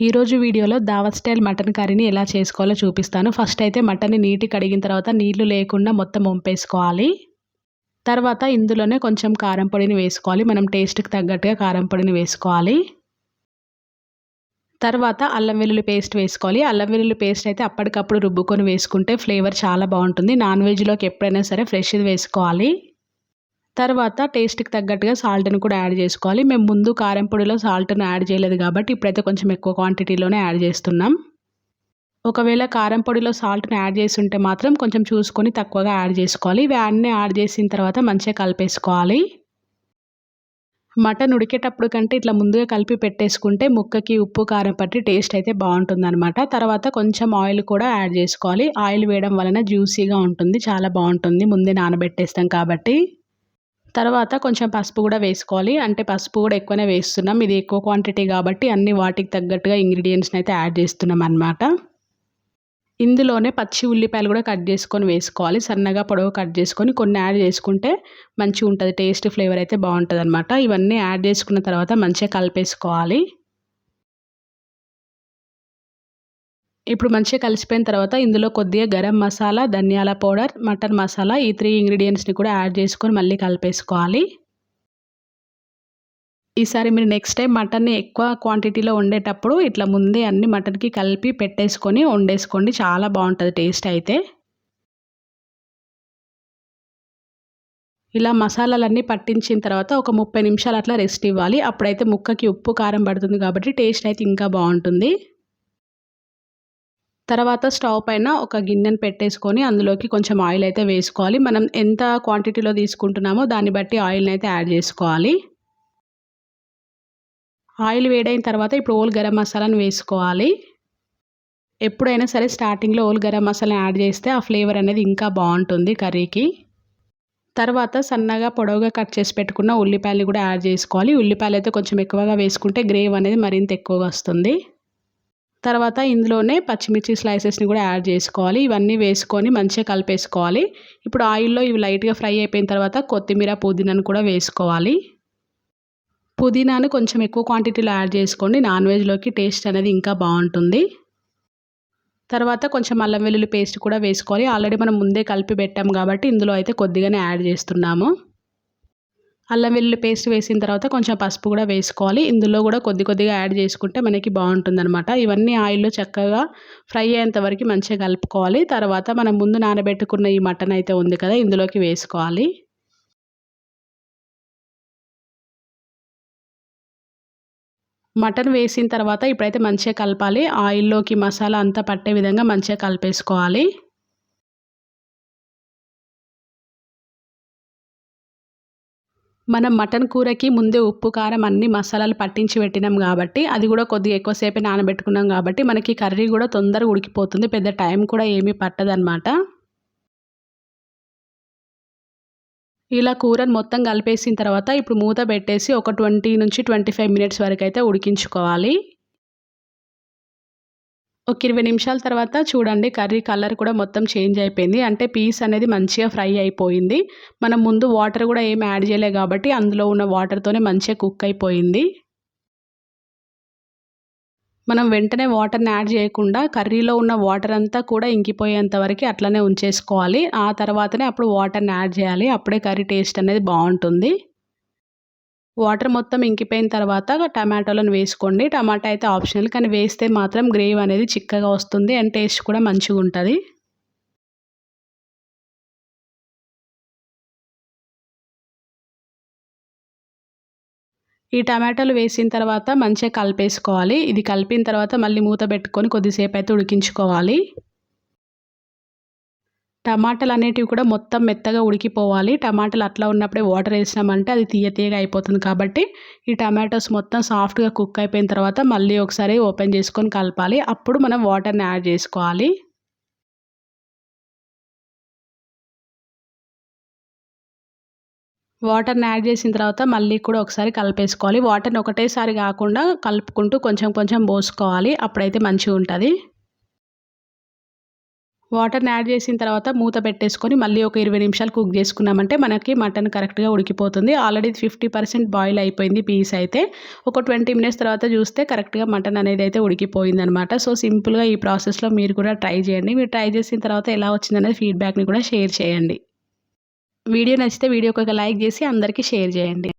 ఈరోజు వీడియోలో దావత్ స్టైల్ మటన్ కర్రీని ఎలా చేసుకోవాలో చూపిస్తాను. ఫస్ట్ అయితే మటన్ని నీటి కడిగిన తర్వాత నీళ్ళు లేకుండా మొత్తం వంపేసుకోవాలి. తర్వాత ఇందులోనే కొంచెం కారం పొడిని వేసుకోవాలి. మనం టేస్ట్కి తగ్గట్టుగా కారం పొడిని వేసుకోవాలి. తర్వాత అల్లం వెల్లుల్లి పేస్ట్ వేసుకోవాలి. అల్లం వెల్లుల్లి పేస్ట్ అయితే అప్పటికప్పుడు రుబ్బుకొని వేసుకుంటే ఫ్లేవర్ చాలా బాగుంటుంది. నాన్ వెజ్లోకి ఎప్పుడైనా సరే ఫ్రెష్ది వేసుకోవాలి. తర్వాత టేస్ట్కి తగ్గట్టుగా సాల్ట్ని కూడా యాడ్ చేసుకోవాలి. మేము ముందు కారం పొడిలో సాల్ట్ను యాడ్ చేయలేదు కాబట్టి ఇప్పుడైతే కొంచెం ఎక్కువ క్వాంటిటీలోనే యాడ్ చేస్తున్నాం. ఒకవేళ కారం పొడిలో సాల్ట్ని యాడ్ చేసి ఉంటే మాత్రం కొంచెం చూసుకొని తక్కువగా యాడ్ చేసుకోవాలి. ఇవి అన్నీ యాడ్ చేసిన తర్వాత మంచిగా కలిపేసుకోవాలి. మటన్ ఉడికేటప్పుడు కంటే ఇట్లా ముందుగా కలిపి పెట్టేసుకుంటే ముక్కకి ఉప్పు కారం పట్టి టేస్ట్ అయితే బాగుంటుంది తర్వాత కొంచెం ఆయిల్ కూడా యాడ్ చేసుకోవాలి. ఆయిల్ వేయడం వలన జ్యూసీగా ఉంటుంది. చాలా బాగుంటుంది. ముందే నానబెట్టేస్తాం కాబట్టి. తర్వాత కొంచెం పసుపు కూడా వేసుకోవాలి. అంటే పసుపు కూడా ఎక్కువనే వేస్తున్నాం. ఇది ఎక్కువ క్వాంటిటీ కాబట్టి అన్ని వాటికి తగ్గట్టుగా ఇంగ్రీడియంట్స్ని అయితే యాడ్ చేస్తున్నాం అనమాట ఇందులోనే పచ్చి ఉల్లిపాయలు కూడా కట్ చేసుకొని వేసుకోవాలి. సన్నగా పొడవు కట్ చేసుకొని కొన్ని యాడ్ చేసుకుంటే మంచిగా ఉంటుంది టేస్ట్ ఫ్లేవర్ అయితే బాగుంటుంది అనమాట ఇవన్నీ యాడ్ చేసుకున్న తర్వాత మంచిగా కలిపేసుకోవాలి. ఇప్పుడు మంచిగా కలిసిపోయిన తర్వాత ఇందులో కొద్దిగా గరం మసాలా ధనియాల పౌడర్ మటన్ మసాలా ఈ త్రీ ఇంగ్రీడియంట్స్ని కూడా యాడ్ చేసుకొని మళ్ళీ కలిపేసుకోవాలి. ఈసారి మీరు నెక్స్ట్ టైం మటన్ని ఎక్కువ క్వాంటిటీలో వండేటప్పుడు ఇట్లా ముందే అన్ని మటన్కి కలిపి పెట్టేసుకొని వండేసుకోండి. చాలా బాగుంటుంది టేస్ట్ అయితే. ఇలా మసాలాలన్నీ పట్టించిన తర్వాత ఒక ముప్పై నిమిషాలు అట్లా రెస్ట్ ఇవ్వాలి. అప్పుడైతే ముక్కకి ఉప్పు కారం పడుతుంది కాబట్టి టేస్ట్ అయితే ఇంకా బాగుంటుంది. తర్వాత స్టవ్ పైన ఒక గిన్నెను పెట్టేసుకొని అందులోకి కొంచెం ఆయిల్ అయితే వేసుకోవాలి. మనం ఎంత క్వాంటిటీలో తీసుకుంటున్నామో దాన్ని బట్టి ఆయిల్ని అయితే యాడ్ చేసుకోవాలి. ఆయిల్ వేడైన తర్వాత ఇప్పుడు ఓల్ గరం మసాలాను వేసుకోవాలి. ఎప్పుడైనా సరే స్టార్టింగ్లో ఓల్ గరం మసాలా యాడ్ చేస్తే ఆ ఫ్లేవర్ అనేది ఇంకా బాగుంటుంది కర్రీకి. తర్వాత సన్నగా పొడవుగా కట్ చేసి పెట్టుకున్న ఉల్లిపాయలు కూడా యాడ్ చేసుకోవాలి. ఉల్లిపాయలు అయితే కొంచెం ఎక్కువగా వేసుకుంటే గ్రేవ్ అనేది మరింత ఎక్కువగా వస్తుంది. తర్వాత ఇందులోనే పచ్చిమిర్చి స్లైసెస్ని కూడా యాడ్ చేసుకోవాలి. ఇవన్నీ వేసుకొని మంచిగా కలిపేసుకోవాలి. ఇప్పుడు ఆయిల్లో ఇవి లైట్గా ఫ్రై అయిపోయిన తర్వాత కొత్తిమీర పుదీనాను కూడా వేసుకోవాలి. పుదీనాను కొంచెం ఎక్కువ క్వాంటిటీలో యాడ్ చేసుకోండి. నాన్ వెజ్లోకి టేస్ట్ అనేది ఇంకా బాగుంటుంది. తర్వాత కొంచెం అల్లం వెల్లుల్లి పేస్ట్ కూడా వేసుకోవాలి. ఆల్రెడీ మనం ముందే కలిపి పెట్టాం కాబట్టి ఇందులో అయితే కొద్దిగానే యాడ్ చేస్తున్నాము. అల్లం వెల్లుల్లి పేస్ట్ వేసిన తర్వాత కొంచెం పసుపు కూడా వేసుకోవాలి. ఇందులో కూడా కొద్ది కొద్దిగా యాడ్ చేసుకుంటే మనకి బాగుంటుంది అనమాట ఇవన్నీ ఆయిల్లో చక్కగా ఫ్రై అయ్యేంత వరకు మంచిగా కలుపుకోవాలి. తర్వాత మనం ముందు నానబెట్టుకున్న ఈ మటన్ అయితే ఉంది కదా ఇందులోకి వేసుకోవాలి. మటన్ వేసిన తర్వాత ఇప్పుడైతే మంచిగా కలపాలి. ఆయిల్లోకి మసాలా అంతా పట్టే విధంగా మంచిగా కలిపేసుకోవాలి. మనం మటన్ కూరకి ముందే ఉప్పు కారం అన్ని మసాలాలు పట్టించి పెట్టినాం కాబట్టి అది కూడా కొద్దిగా ఎక్కువసేపు నానబెట్టుకున్నాం కాబట్టి మనకి కర్రీ కూడా తొందరగా ఉడికిపోతుంది పెద్ద టైం కూడా ఏమీ పట్టదనమాట ఇలా కూరని మొత్తం కలిపేసిన తర్వాత ఇప్పుడు మూత పెట్టేసి ఒక ట్వంటీ నుంచి ట్వంటీ ఫైవ్ మినిట్స్ వరకు అయితే ఉడికించుకోవాలి. ఒక ఇరవై నిమిషాల తర్వాత చూడండి కర్రీ కలర్ కూడా మొత్తం చేంజ్ అయిపోయింది. అంటే పీస్ అనేది మంచిగా ఫ్రై అయిపోయింది. మనం ముందు వాటర్ కూడా ఏం యాడ్ చేయలే కాబట్టి అందులో ఉన్న వాటర్తోనే మంచిగా కుక్ అయిపోయింది. మనం వెంటనే వాటర్ని యాడ్ చేయకుండా కర్రీలో ఉన్న వాటర్ అంతా కూడా ఇంకిపోయేంత వరకు అట్లనే ఉంచేసుకోవాలి. ఆ తర్వాతనే అప్పుడు వాటర్ని యాడ్ చేయాలి. అప్పుడే కర్రీ టేస్ట్ అనేది బాగుంటుంది. వాటర్ మొత్తం ఇంకిపోయిన తర్వాత టమాటోలను వేసుకోండి. టమాటా అయితే ఆప్షనల్ కానీ వేస్తే మాత్రం గ్రేవ్ అనేది చిక్కగా వస్తుంది అండ్ టేస్ట్ కూడా మంచిగా ఉంటుంది. ఈ టమాటాలు వేసిన తర్వాత మంచిగా కలిపేసుకోవాలి. ఇది కలిపిన తర్వాత మళ్ళీ మూత పెట్టుకొని కొద్దిసేపు అయితే ఉడికించుకోవాలి. టమాటాలు అనేటివి కూడా మొత్తం మెత్తగా ఉడికిపోవాలి. టమాటాలు అట్లా ఉన్నప్పుడే వాటర్ వేసినామంటే అది తీయ తీయగా అయిపోతుంది కాబట్టి ఈ టమాటోస్ మొత్తం సాఫ్ట్గా కుక్ అయిపోయిన తర్వాత మళ్ళీ ఒకసారి ఓపెన్ చేసుకొని కలపాలి. అప్పుడు మనం వాటర్ని యాడ్ చేసుకోవాలి. వాటర్ని యాడ్ చేసిన తర్వాత మళ్ళీ కూడా ఒకసారి కలిపేసుకోవాలి. వాటర్ని ఒకటేసారి కాకుండా కలుపుకుంటూ కొంచెం కొంచెం పోసుకోవాలి. అప్పుడైతే మంచిగా ఉంటుంది వాటర్ని యాడ్ చేసిన తర్వాత మూత పెట్టేసుకొని మళ్ళీ ఒక ఇరవై నిమిషాలు కుక్ చేసుకున్నామంటే మనకి మటన్ కరెక్ట్గా ఉడికిపోతుంది. ఆల్రెడీ ఫిఫ్టీ పర్సెంట్ బాయిల్ అయిపోయింది పీస్ అయితే. ఒక ట్వంటీ మినిట్స్ తర్వాత చూస్తే కరెక్ట్గా మటన్ అనేది అయితే ఉడికిపోయింది అనమాట సో సింపుల్గా ఈ ప్రాసెస్లో మీరు కూడా ట్రై చేయండి. మీరు ట్రై చేసిన తర్వాత ఎలా వచ్చిందనేది ఫీడ్బ్యాక్ని కూడా షేర్ చేయండి. వీడియో నచ్చితే వీడియోకి ఒక లైక్ చేసి అందరికీ షేర్ చేయండి.